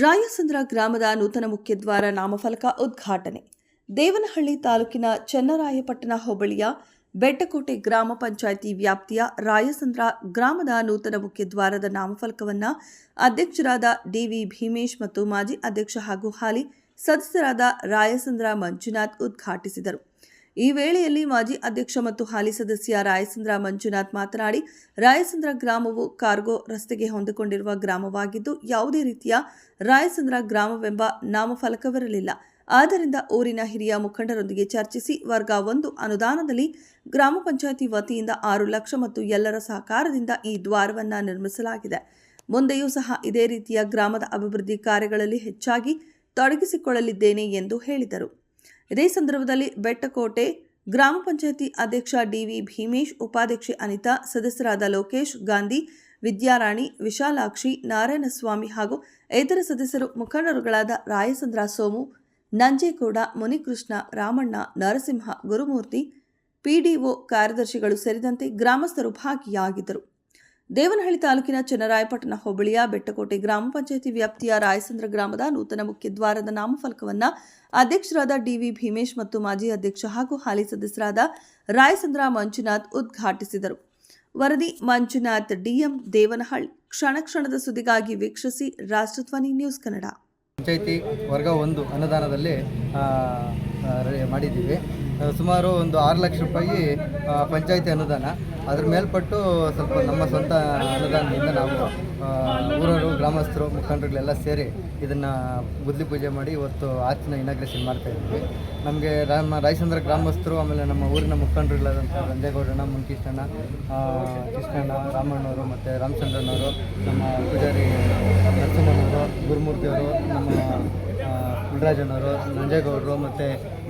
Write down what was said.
ರಾಯಸಂದ್ರ ಗ್ರಾಮದ ನೂತನ ಮುಖ್ಯದ್ವಾರ ನಾಮಫಲಕ ಉದ್ಘಾಟನೆ. ದೇವನಹಳ್ಳಿ ತಾಲೂಕಿನ ಚನ್ನರಾಯಪಟ್ಟಣ ಹೋಬಳಿಯ ಬೆಟ್ಟಕೋಟೆ ಗ್ರಾಮ ಪಂಚಾಯಿತಿ ವ್ಯಾಪ್ತಿಯ ರಾಯಸಂದ್ರ ಗ್ರಾಮದ ನೂತನ ಮುಖ್ಯದ್ವಾರದ ನಾಮಫಲಕವನ್ನು ಅಧ್ಯಕ್ಷರಾದ ಡಿವಿ ಭೀಮೇಶ್ ಮತ್ತು ಮಾಜಿ ಅಧ್ಯಕ್ಷ ಹಾಗೂ ಹಾಲಿ ಸದಸ್ಯರಾದ ರಾಯಸಂದ್ರ ಮಂಜುನಾಥ್ ಉದ್ಘಾಟಿಸಿದರು. ಈ ವೇಳೆಯಲ್ಲಿ ಮಾಜಿ ಅಧ್ಯಕ್ಷ ಮತ್ತು ಹಾಲಿ ಸದಸ್ಯ ರಾಯಸಂದ್ರ ಮಂಜುನಾಥ್ ಮಾತನಾಡಿ ರಾಯಸಂದ್ರ ಗ್ರಾಮವು ಕಾರ್ಗೋ ರಸ್ತೆಗೆ ಹೊಂದಿಕೊಂಡಿರುವ ಗ್ರಾಮವಾಗಿದ್ದು, ಯಾವುದೇ ರೀತಿಯ ರಾಯಸಂದ್ರ ಗ್ರಾಮವೆಂಬ ನಾಮಫಲಕವಿರಲಿಲ್ಲ. ಆದ್ದರಿಂದ ಊರಿನ ಹಿರಿಯ ಮುಖಂಡರೊಂದಿಗೆ ಚರ್ಚಿಸಿ ವರ್ಗ ಒಂದು ಅನುದಾನದಲ್ಲಿ ಗ್ರಾಮ ಪಂಚಾಯಿತಿ ವತಿಯಿಂದ ಆರು ಲಕ್ಷ ಮತ್ತು ಎಲ್ಲರ ಸಹಕಾರದಿಂದ ಈ ದ್ವಾರವನ್ನು ನಿರ್ಮಿಸಲಾಗಿದೆ. ಮುಂದೆಯೂ ಸಹ ಇದೇ ರೀತಿಯ ಗ್ರಾಮದ ಅಭಿವೃದ್ಧಿ ಕಾರ್ಯಗಳಲ್ಲಿ ಹೆಚ್ಚಾಗಿ ತೊಡಗಿಸಿಕೊಳ್ಳಲಿದ್ದೇನೆ ಎಂದು ಹೇಳಿದರು. ಇದೇ ಸಂದರ್ಭದಲ್ಲಿ ಬೆಟ್ಟಕೋಟೆ ಗ್ರಾಮ ಪಂಚಾಯಿತಿ ಅಧ್ಯಕ್ಷ ಡಿವಿ ಭೀಮೇಶ್, ಉಪಾಧ್ಯಕ್ಷೆ ಅನಿತಾ, ಸದಸ್ಯರಾದ ಲೋಕೇಶ್, ಗಾಂಧಿ, ವಿದ್ಯಾರಾಣಿ, ವಿಶಾಲಾಕ್ಷಿ, ನಾರಾಯಣಸ್ವಾಮಿ ಹಾಗೂ ಇತರ ಸದಸ್ಯರು ಮುಖಂಡರುಗಳಾದ ರಾಯಸಂದ್ರ ಸೋಮು, ನಂಜೇಗೌಡ, ಮುನಿಕೃಷ್ಣ, ರಾಮಣ್ಣ, ನರಸಿಂಹ, ಗುರುಮೂರ್ತಿ, ಪಿಡಿಒ ಕಾರ್ಯದರ್ಶಿಗಳು ಸೇರಿದಂತೆ ಗ್ರಾಮಸ್ಥರು ಭಾಗಿಯಾಗಿದ್ದರು. ದೇವನಹಳ್ಳಿ ತಾಲೂಕಿನ ಚನ್ನರಾಯಪಟ್ಟಣ ಹೋಬಳಿಯ ಬೆಟ್ಟಕೋಟೆ ಗ್ರಾಮ ಪಂಚಾಯಿತಿ ವ್ಯಾಪ್ತಿಯ ರಾಯಸಂದ್ರ ಗ್ರಾಮದ ನೂತನ ಮುಖ್ಯದ್ವಾರದ ನಾಮಫಲಕವನ್ನು ಅಧ್ಯಕ್ಷರಾದ ಡಿವಿ ಭೀಮೇಶ್ ಮತ್ತು ಮಾಜಿ ಅಧ್ಯಕ್ಷ ಹಾಗೂ ಹಾಲಿ ಸದಸ್ಯರಾದ ರಾಯಸಂದ್ರ ಮಂಜುನಾಥ್ ಉದ್ಘಾಟಿಸಿದರು. ವರದಿ ಮಂಜುನಾಥ್, ಡಿಎಂ ದೇವನಹಳ್ಳಿ. ಕ್ಷಣ ಕ್ಷಣದ ಸುದ್ದಿಗಾಗಿ ವೀಕ್ಷಿಸಿ ರಾಷ್ಟ್ರಧ್ವನಿ ನ್ಯೂಸ್ ಕನ್ನಡ. ಪಂಚಾಯಿತಿ ವರ್ಗ ಒಂದು ಅನುದಾನದಲ್ಲಿ ಮಾಡಿದ್ದೀವಿ. ಸುಮಾರು ಒಂದು ಆರು ಲಕ್ಷ ರೂಪಾಯಿ ಪಂಚಾಯಿತಿ ಅನುದಾನ. ಅದ್ರ ಮೇಲ್ಪಟ್ಟು ಸ್ವಲ್ಪ ನಮ್ಮ ಸ್ವಂತ ಅನುದಾನದಿಂದ ನಾವು ಊರವರು, ಗ್ರಾಮಸ್ಥರು, ಮುಖಂಡರುಗಳೆಲ್ಲ ಸೇರಿ ಇದನ್ನು ಬುದ್ಧಿ ಪೂಜೆ ಮಾಡಿ ಇವತ್ತು ಆರ್ಚಿನ ಇನಾಗ್ರೇಷನ್ ಮಾಡ್ತಾ ಇದ್ವಿ ನಮಗೆ ನಮ್ಮ ರಾಯಚಂದ್ರ ಗ್ರಾಮಸ್ಥರು, ಆಮೇಲೆ ನಮ್ಮ ಊರಿನ ಮುಖಂಡರುಗಳಾದಂಥ ರಂಜೇಗೌಡಣ್ಣ ಮುನ್ಕೃಷ್ಣಣ್ಣ ಕೃಷ್ಣಣ್ಣ, ರಾಮಣ್ಣವರು ಮತ್ತು ರಾಮಚಂದ್ರನವರು, ನಮ್ಮ ಪೂಜಾರಿ ನರಸಿಂಹನವರು, ಗುರುಮೂರ್ತಿಯವರು, ನಮ್ಮ ಕುಲರಾಜನವರು ನಂಜೇಗೌಡರು ಮತ್ತು